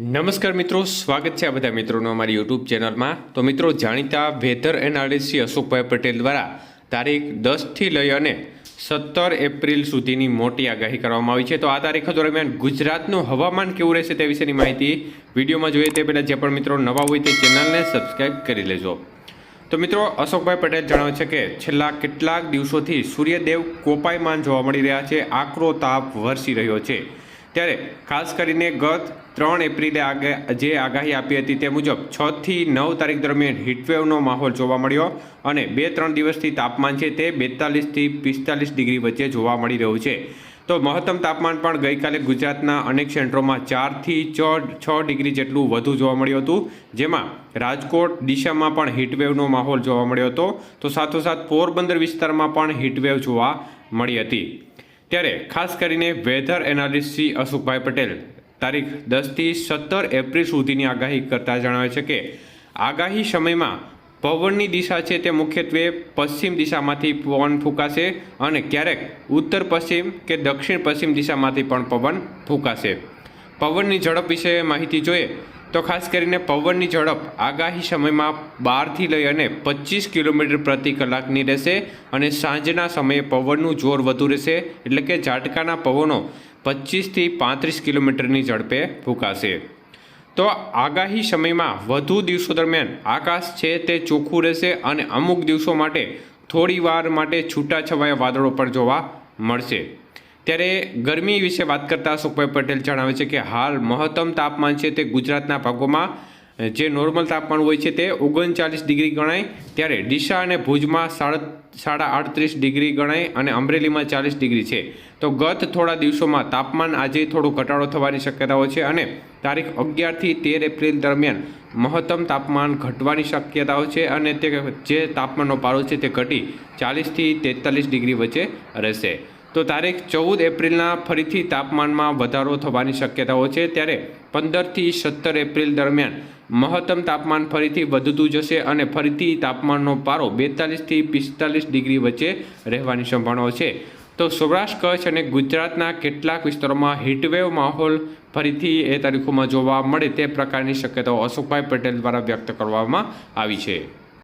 નમસ્કાર મિત્રો, સ્વાગત છે આ બધા મિત્રોનો અમારી યુટ્યુબ ચેનલમાં. તો મિત્રો, જાણીતા વેધર એનાલિસ્ટ અશોકભાઈ પટેલ દ્વારા તારીખ દસથી લઈ અને સત્તર એપ્રિલ સુધીની મોટી આગાહી કરવામાં આવી છે. તો આ તારીખો દરમિયાન ગુજરાતનું હવામાન કેવું રહેશે તે વિશેની માહિતી વિડીયોમાં જોઈએ. તે પહેલાં જે પણ મિત્રો નવા હોય તે ચેનલને સબસ્ક્રાઈબ કરી લેજો. તો મિત્રો, અશોકભાઈ પટેલ જણાવે છે કે છેલ્લા કેટલાક દિવસોથી સૂર્યદેવ કોપાયમાન જોવા મળી રહ્યા છે. આકરો તાપ વરસી રહ્યો છે. ત્યારે ખાસ કરીને ગત ત્રણ એપ્રિલે જે આગાહી આપી હતી તે મુજબ છથી નવ તારીખ દરમિયાન હીટવેવનો માહોલ જોવા મળ્યો અને બે ત્રણ દિવસથી તાપમાન છે તે બેતાલીસથી પિસ્તાલીસ ડિગ્રી વચ્ચે જોવા મળી રહ્યું છે. તો મહત્તમ તાપમાન પણ ગઈકાલે ગુજરાતના અનેક સેન્ટરોમાં ચારથી છ છ ડિગ્રી જેટલું વધુ જોવા મળ્યું હતું, જેમાં રાજકોટ દિશામાં પણ હીટવેવનો માહોલ જોવા મળ્યો હતો. તો સાથોસાથ પોરબંદર વિસ્તારમાં પણ હીટવેવ જોવા મળી હતી. ત્યારે ખાસ કરીને વેધર એનાલિસ્ટ શ્રી અશોકભાઈ પટેલ તારીખ દસથી સત્તર એપ્રિલ સુધીની આગાહી કરતા જણાવે છે કે આગાહી સમયમાં પવનની દિશા છે તે મુખ્યત્વે પશ્ચિમ દિશામાંથી પવન ફૂંકાશે અને ક્યારેક ઉત્તર પશ્ચિમ કે દક્ષિણ પશ્ચિમ દિશામાંથી પણ પવન ફૂંકાશે. પવનની ઝડપ વિશે માહિતી જોઈએ તો ખાસ કરીને પવનની ઝડપ આગાહી સમયમાં બારથી લઈ અને પચીસ કિલોમીટર પ્રતિ કલાકની રહેશે અને સાંજના સમયે પવનનું જોર વધુ રહેશે. એટલે કે ઝાટકાના પવનો પચીસથી પાંત્રીસ કિલોમીટરની ઝડપે ફૂંકાશે. તો આગાહી સમયમાં વધુ દિવસો દરમિયાન આકાશ છે તે ચોખ્ખું રહેશે અને અમુક દિવસો માટે થોડી વાર માટે છૂટાછવાયા વાદળો પણ જોવા મળશે. ત્યારે ગરમી વિશે વાત કરતા સુખભાઈ પટેલ જણાવે છે કે હાલ મહત્તમ તાપમાન છે તે ગુજરાતના ભાગોમાં, જે નોર્મલ તાપમાન હોય છે તે ઓગણચાલીસ ડિગ્રી ગણાય. ત્યારે ડીસા અને ભુજમાં સાડા સાડા આડત્રીસ ડિગ્રી ગણાય અને અમરેલીમાં ચાલીસ ડિગ્રી છે. તો ગત થોડા દિવસોમાં તાપમાન આજે થોડો ઘટાડો થવાની શક્યતાઓ છે અને તારીખ અગિયારથી તેર એપ્રિલ દરમિયાન મહત્તમ તાપમાન ઘટવાની શક્યતાઓ છે અને તે જે તાપમાનનો પારો છે તે ઘટી ચાલીસથી તેતાલીસ ડિગ્રી વચ્ચે રહેશે. તો તારીખ ચૌદ એપ્રિલના ફરીથી તાપમાનમાં વધારો થવાની શક્યતાઓ છે. ત્યારે પંદરથી સત્તર એપ્રિલ દરમિયાન મહત્તમ તાપમાન ફરીથી વધતું જશે અને ફરીથી તાપમાનનો પારો બેતાલીસથી પિસ્તાલીસ ડિગ્રી વચ્ચે રહેવાની સંભાવનાઓ છે. તો સૌરાષ્ટ્ર, કચ્છ અને ગુજરાતના કેટલાક વિસ્તારોમાં હીટવેવ માહોલ ફરીથી એ તારીખોમાં જોવા મળે તે પ્રકારની શક્યતાઓ અશોકભાઈ પટેલ દ્વારા વ્યક્ત કરવામાં આવી છે.